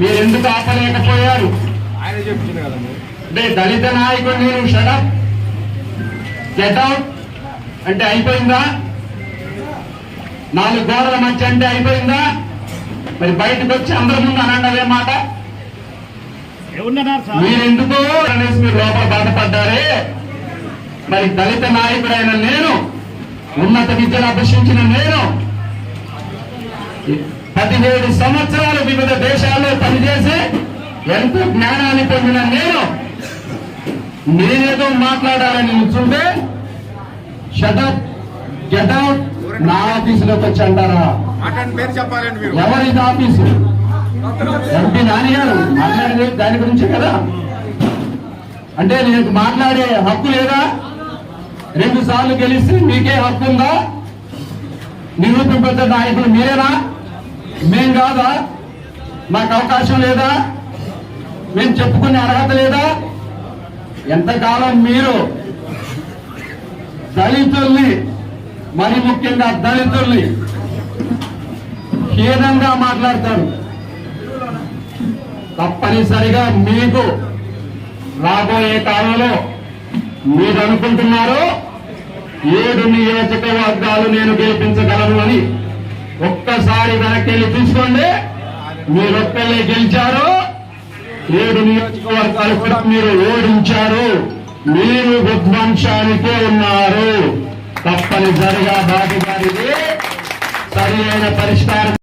మీరు ఎందుకు ఆపలేకపోయారు ఆయన అంటే దళిత నాయకుడు నేను షడప్ గెట్అవుట్ అంటే అయిపోయిందా? నాలుగు గోడల మధ్య అంటే అయిపోయిందా? మరి బయటకు వచ్చి అందరి ముందు అనండి అదే మాట మీరెందుకు? అనేసి మీరు లోపల బాధపడ్డారే. మరి దళిత నాయకుడైన నేను ఉన్నత విద్యను అభ్యసించిన నేను. పదిహేడు సంవత్సరాలు వివిధ దేశాల్లో పనిచేసి ఎంతో జ్ఞానాన్ని పొందిన నేను నేనేదో మాట్లాడాలని నిల్చుంటే షటప్ గెటౌట్ నా ఆఫీసులోకి వచ్చి అంటారా ఎవరిది ఆఫీసు? ఎంపీ నాని గారు మాట్లాడేది దాని గురించి కదా? అంటే నేను మాట్లాడే హక్కు లేదా? రెండు సార్లు గెలిస్తే మీకే హక్కు ఉందా? నిరూపింపే నాయకులు మీరేనా? కాదా? మాకు అవకాశం లేదా? మేము చెప్పుకునే అర్హత లేదా? ఎంతకాలం మీరు దళితుల్ని మరి ముఖ్యంగా దళితుల్ని హీనంగా మాట్లాడతారు. తప్పనిసరిగా మీకు రాబోయే కాలంలో మీరు అనుకుంటున్నారు ఏడు నియోజకవర్గాలు నేను గెలిపించగలను అని ఒక్కసారి వెనక్కి వెళ్ళి చూసుకోండి మీరొక్కళ్ళే గెలిచారు. ఏడు నియోజకవర్గాలు కూడా మీరు ఓడించారు. మీరు విధ్వంసానికే ఉన్నారు. తప్పనిసరిగా బాబు గారికి సరి అయిన పరిష్కారం